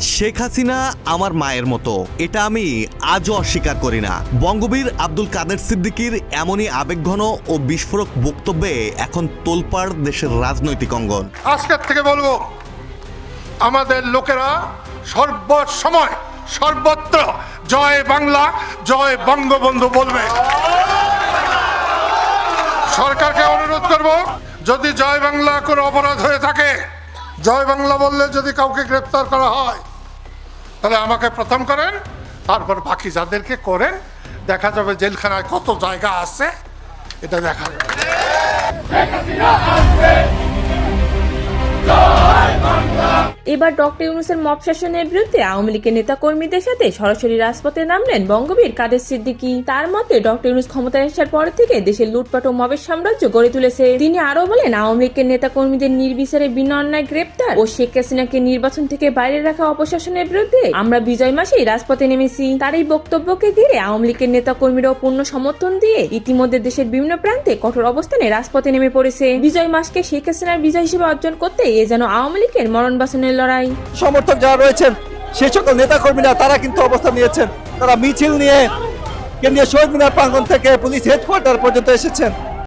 শেখ হাসিনা আমার মায়ের মতো। এটা আমি আজও অস্বীকার করি না। বঙ্গবীর আব্দুল কাদের সিদ্দিকীর এমনই আবেগঘন ও বিস্ফোরক বক্তব্যে এখন তোলপাড় দেশের রাজনৈতিক অঙ্গন। আজকের থেকে বলব, আমাদের লোকেরা সর্বসময়, সর্বত্র জয় বাংলা, জয় বঙ্গবন্ধু বলবে। সরকারকে অনুরোধ করব, যদি জয় বাংলা কোনো অপরাধ হয়ে থাকে জয় বাংলা বললে যদি কাউকে গ্রেপ্তার করা হয়, তাহলে আমাকে প্রথম করেন, তারপর বাকি যাদেরকে করেন, দেখা যাবে জেলখানায় কত জায়গা আছে, এটা দেখা যাবে এবার ডক্টর ইউনুসের মব শাসনের বিরুদ্ধে আওয়ামী লীগের নেতা কর্মীদের সাথে সরাসরি রাজপথে নামলেন বঙ্গবীর। কাদের সিদ্দিকী তার মতে ডক্টর ইউনুস ক্ষমতায় আসার পর থেকে দেশের লুটপাট ও মবের সাম্রাজ্য গড়ে তুলেছে। তিনি আরও বলেন, আওয়ামী লীগের নেতা কর্মীদের নির্বিচারে বিনা অন্যায় গ্রেপ্তার ও শেখ হাসিনাকে নির্বাচন থেকে বাইরে রাখা অপশাসনের বিরুদ্ধে আমরা বিজয় মাসেই রাজপথে নেমেছি। তার এই বক্তব্যকে ঘিরে আওয়ামী লীগের নেতা কর্মীরাও পূর্ণ সমর্থন দিয়ে ইতিমধ্যে দেশের বিভিন্ন প্রান্তে কঠোর অবস্থানে রাজপথে নেমে পড়েছে। বিজয় মাসকে শেখ হাসিনার বিজয় হিসেবে অর্জন করতে এ যেন আওয়ামী লীগের মরণ বাসনের লড়াই। সমর্থক যারা রয়েছেন সেই সকল নেতাকর্মীরা, তারা কিন্তু অবস্থান নিয়েছেন। তারা মিছিল নিয়ে কেন্দ্রীয় শহীদ মিনার প্রাঙ্গণ থেকে পুলিশ হেডকোয়ার্টার পর্যন্ত এসেছেন।